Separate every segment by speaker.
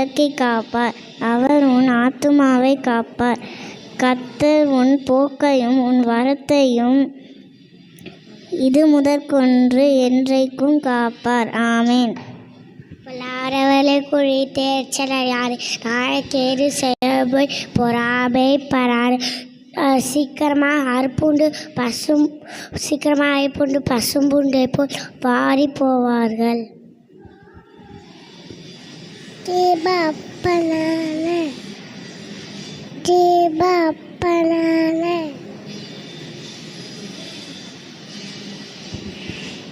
Speaker 1: விலக்கி காப்பார். அவர் உன் ஆத்துமாவை காப்பார். கத்தர் உன் போக்கையும் உன் வரத்தையும் இது முதற்கொன்று என்றைக்கும் காப்பார். ஆமேன்.
Speaker 2: பொல்லாதவளை குறித்து எச்சரியாது நாளைக்கேது செய்ய பொறாமை பராறு. அஹ் சீக்கிரமாக அறுப்புண்டு பசும் சீக்கிரமாக அறுப்புண்டு பசும்புண்டை போல் வாரி போவார்கள் தீபா அப்பனால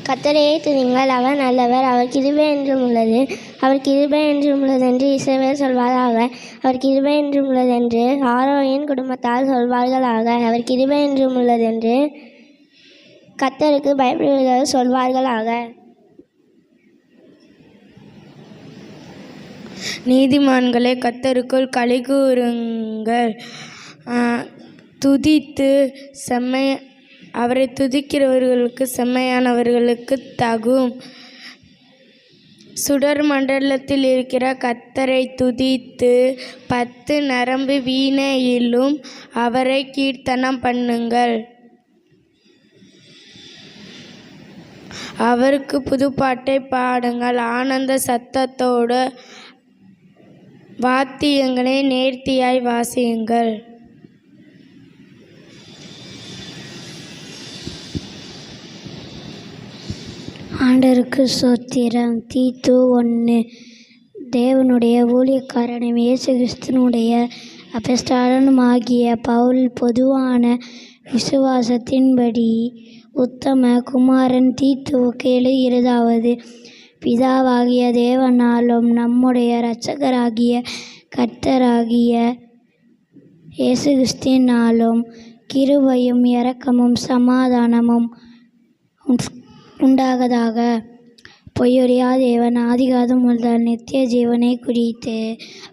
Speaker 2: கத்தரையே துணிங்கள் அவர் நல்லவர் அவர் கிருபை என்றும் உள்ளது. அவர் கிருபை என்றும் உள்ளதென்று இசைவர் சொல்வாராக. அவர் கிருபை என்றும் உள்ளதென்று ஆரோயின் குடும்பத்தால் சொல்வார்களாக. அவர் கிருபை என்றும் உள்ளதென்று கத்தருக்கு பயப்படுவதாக சொல்வார்களாக.
Speaker 3: நீதிமான்களே கத்தருக்குள் கலிகூறுங்கள் துதித்து செம்மைய அவரை துதிக்கிறவர்களுக்கு செம்மையானவர்களுக்கு தகும். சுடர் மண்டலத்தில் இருக்கிற கத்தரை துதித்து பத்து நரம்பு வீணையிலும் அவரை கீர்த்தனம் பண்ணுங்கள். அவருக்கு புதுப்பாட்டை பாடுங்கள். ஆனந்த சத்தத்தோடு வாத்தியங்களை நேர்த்தியாய் வாசியுங்கள்.
Speaker 2: ஆண்டருக்கு சோத்திரம் தீத்து ஒன்று. தேவனுடைய ஊழியக்காரனும் இயேசு கிறிஸ்துனுடைய ஆகிய பவுல் பொதுவான விசுவாசத்தின்படி உத்தம குமாரன் தீத்துவுக்கு எழுகிறதாவது. பிதாவாகிய தேவனாலும் நம்முடைய இரட்சகராகிய கர்த்தராகிய இயேசு கிறிஸ்தினாலும் கிருபையும் இரக்கமும் சமாதானமும் உண்- உண்டாகதாக பொய்யொழியா தேவன் ஆதிகாதம் முதல் நித்திய ஜீவனை குறித்து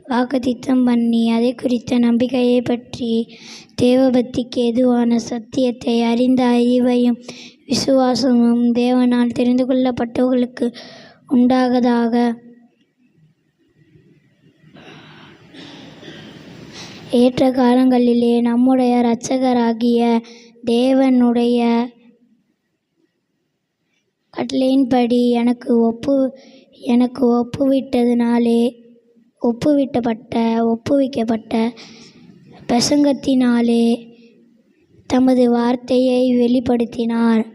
Speaker 2: வாக்குத்தம் பண்ணி அதை குறித்த நம்பிக்கையை பற்றி தேவபக்திக்கு எதுவான சத்தியத்தை அறிந்த அறிவையும் விசுவாசமும் தேவனால் தெரிந்து கொள்ளப்பட்டவர்களுக்கு உண்டாகதாக ஏற்ற காலங்களிலே நம்முடைய இரட்சகராகிய தேவனுடைய கட்டளையின்படி எனக்கு ஒப்பு எனக்கு ஒப்புவிட்டதினாலே ஒப்புவிட்டப்பட்ட ஒப்புவிக்கப்பட்ட பிரசங்கத்தினாலே தமது வார்த்தையை வெளிப்படுத்தினார்.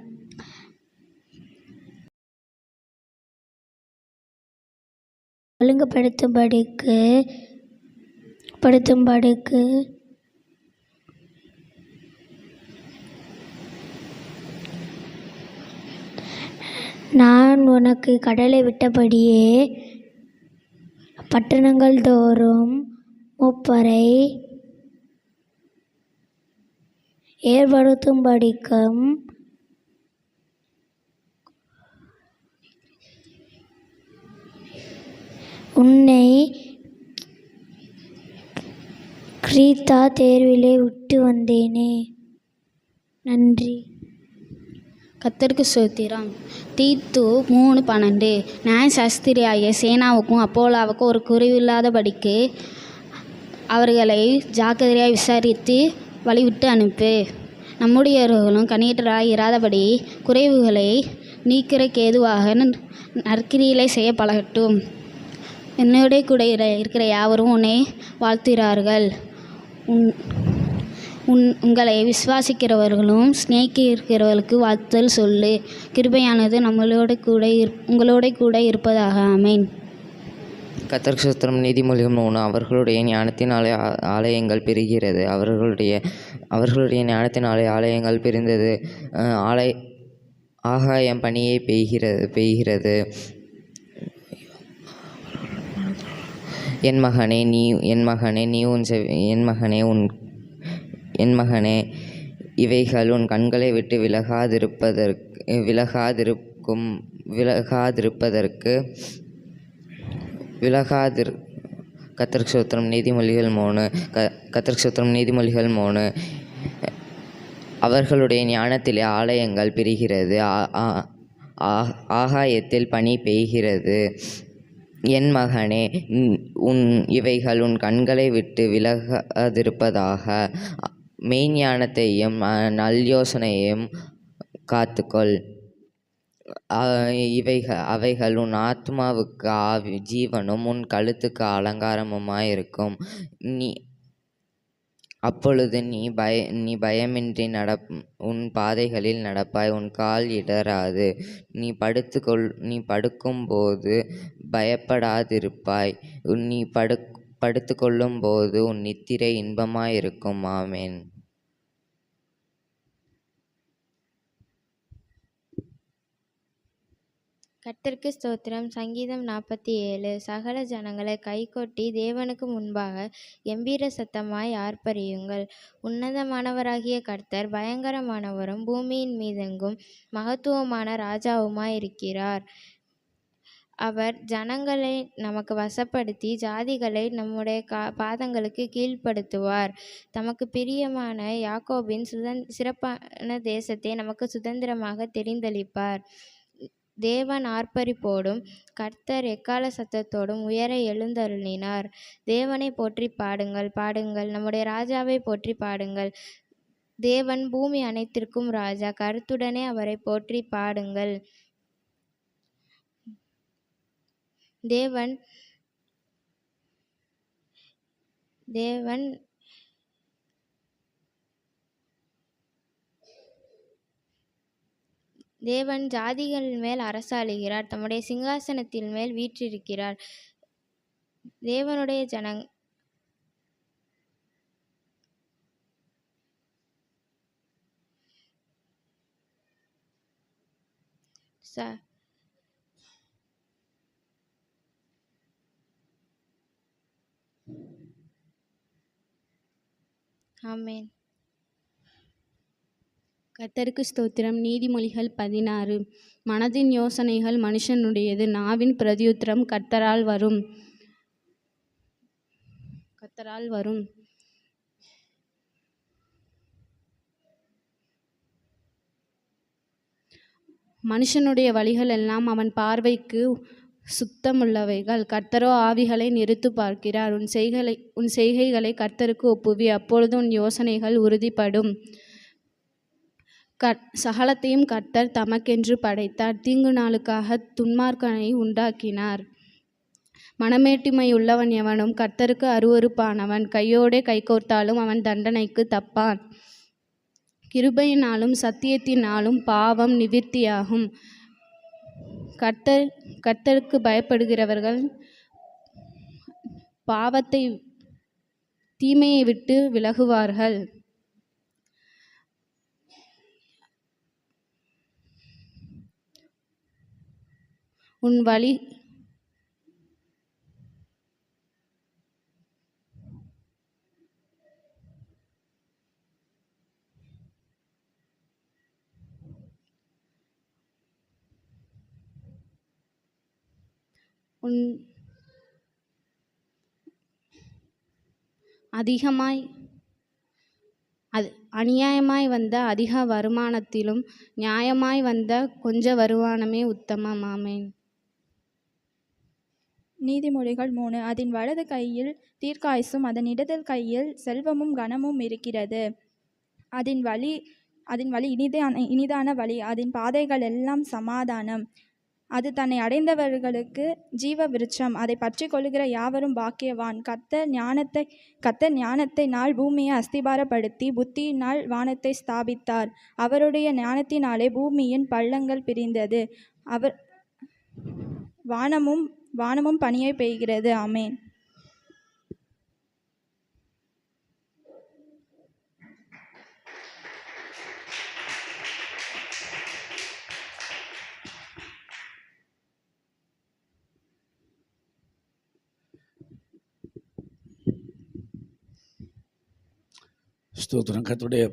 Speaker 2: ஒழுங்குபடுத்தும்படிக்கு படுத்தும்படிக்கு. நான் உனக்கு கடலை விட்டபடியே பட்டணங்கள் தோறும் முப்பரை ஏற்படுத்தும்படிக்கும் உன்னை கிரீத்தா தேர்விலே விட்டு வந்தேனே. நன்றி.
Speaker 4: கத்தருக்கு சோத்திரம். தீத்து மூணு பன்னெண்டு. நியாயசாஸ்திரியாகிய சேனாவுக்கும் அப்போலாவுக்கும் ஒரு குறைவில்லாதபடிக்கு அவர்களை ஜாக்கிரதையாக விசாரித்து வழிவிட்டு அனுப்பு. நம்முடையவர்களும் கணியற்றராய் இராதபடி குறைவுகளை நீக்கிற கேதுவாக நற்கிரியிலை செய்ய பழகட்டும். என்னோட கூட இருக்கிற யாவரும் உன்னை வாழ்த்துகிறார்கள். உன் உன் உங்களை விசுவாசிக்கிறவர்களும் சிநேகிக்கிறவர்களுக்கு வாழ்த்தல் சொல்லு. கிருபையானது நம்மளோட கூட இரு உங்களோட கூட இருப்பதாக. அமேன்
Speaker 5: கத்தர் சுத்திரம் நீதிமொழியும் ஒன்று அவர்களுடைய ஞானத்தினாலே ஆலயங்கள் பெருகிறது. அவர்களுடைய அவர்களுடைய ஞானத்தினாலே ஆலயங்கள் பிரிந்தது. ஆலய ஆகாயம் பணியை பெய்கிறது பெய்கிறது. என் மகனே நீ என் மகனே நீ உன் செவி என் மகனே உன் என் மகனே இவைகள் உன் கண்களை விட்டு விலகாதிருப்பதற்கு விலகாதிருக்கும் விலகாதிருப்பதற்கு விலகாதிர் கத்தருக்கு சூத்திரம் நீதிமொழிகள் மூணு க கத்தருக்கு சூத்திரம் நீதிமொழிகள் மூணு அவர்களுடைய ஞானத்திலே ஆலயங்கள் பிரிகிறது ஆ- ஆ- ஆ- ஆகாயத்தில் பனி பெய்கிறது. என் மகனே உன்- இவைகள் உன் கண்களை விட்டு விலகாதிருப்பதாக மெய்ஞானத்தையும் அஹ், நல்யோசனையையும் காத்துக்கொள். இவைகள் அவைகள் உன் ஆத்மாவுக்கு ஆவி ஜீவனும் உன் கழுத்துக்கு அலங்காரமுமாயிருக்கும். நீ அப்பொழுது நீ பய நீ பயமின்றி நடப் உன் பாதைகளில் நடப்பாய் உன் கால் இடராது நீ படுத்துக்கொள் நீ படுக்கும்போது பயப்படாதிருப்பாய். உன் நீ படு படுத்துக்கொள்ளும்போது உன் நித்திரை இன்பமாயிருக்கும். ஆமேன்.
Speaker 6: கர்த்தருக்கு ஸ்தோத்திரம். சங்கீதம் நாற்பத்தி ஏழு. சகல ஜனங்களை கைகொட்டி தேவனுக்கு முன்பாக கம்பீர சத்தமாய் ஆர்ப்பரியுங்கள். உன்னதமானவராகிய கர்த்தர் பயங்கரமானவரும் பூமியின் மீதெங்கும் மகத்துவமான ராஜாவுமாய் இருக்கிறார் அவர் ஜனங்களை நமக்கு வசப்படுத்தி ஜாதிகளை நம்முடைய கா பாதங்களுக்கு கீழ்ப்படுத்துவார். தமக்கு பிரியமான யாக்கோபின் சுதந் சிறப்பான தேசத்தை நமக்கு சுதந்திரமாக தெரிந்தளிப்பார். தேவன் ஆர்ப்பரிப்போடும் கர்த்தர் எக்கால சத்தத்தோடும் உயர எழுந்தருளினார். தேவனை போற்றி பாடுங்கள் பாடுங்கள். நம்முடைய ராஜாவை போற்றி பாடுங்கள். தேவன் பூமி அனைத்திற்கும் ராஜா கருத்துடனே அவரை போற்றி பாடுங்கள். தேவன் தேவன் தேவன் ஜாதிகள் மேல் அரசாளுகிறார் தம்முடைய சிங்காசனத்தின் மேல் வீற்றிருக்கிறார். தேவனுடைய ஜனங் ச ஆமேன்.
Speaker 7: கர்த்தருக்கு ஸ்தோத்திரம். நீதிமொழிகள் பதினாறு. மனதின் யோசனைகள் மனுஷனுடையது. நாவின் பிரதியுத்திரம் கர்த்தரால் வரும். கர்த்தரால் வரும். மனுஷனுடைய வழிகள் எல்லாம் அவன் பார்வைக்கு சுத்தமுள்ளவைகள். கர்த்தரோ ஆவிகளை நிறுத்து பார்க்கிறார். உன் செய்களை உன் செய்கைகளை கர்த்தருக்கு ஒப்புவி. அப்பொழுது உன் யோசனைகள் உறுதிப்படும். கட் சகலத்தையும் கர்த்தர் தமக்கென்று படைத்தார். தீங்கு நாளுக்காக துன்மார்க்கனை உண்டாக்கினார். மனமேட்டிமையுள்ளவன் எவனும் கர்த்தருக்கு அருவருப்பானவன். கையோடே கைகோர்த்தாலும் அவன் தண்டனைக்கு தப்பான். கிருபையினாலும் சத்தியத்தினாலும் பாவம் நிவிற்த்தியாகும் கர்த்தர் கர்த்தருக்கு பயப்படுகிறவர்கள் பாவத்தை தீமையை விட்டு விலகுவார்கள். உன் வழி உன் அதிகமாய் அது அநியாயமாய் வந்த அதிக வருமானத்திலும் நியாயமாய் வந்த கொஞ்ச வருமானமே உத்தமம். ஆமென்.
Speaker 8: நீதிமொழிகள் மூணு. அதன் வலது கையில் தீர்க்காயுசும் அதன் இடது கையில் செல்வமும் கனமும் இருக்கிறது. அதன் வழி அதன் வழி இனிதான இனிதான வழி அதன் பாதைகள் எல்லாம் சமாதானம். அது தன்னை அடைந்தவர்களுக்கு ஜீவ விருட்சம் அதை பற்றி கொள்கிற யாவரும் பாக்கியவான். கத்த ஞானத்தை கத்த ஞானத்தை நாள் பூமியை அஸ்திபாரப்படுத்தி புத்தியினால் வானத்தை ஸ்தாபித்தார். அவருடைய ஞானத்தினாலே பூமியின் பள்ளங்கள் பிரிந்தது. அவர் வானமும் வானமும் பனியை பெய்கிறது. ஆமேன்.
Speaker 9: ஸ்தோத்திரம் கத்துடைய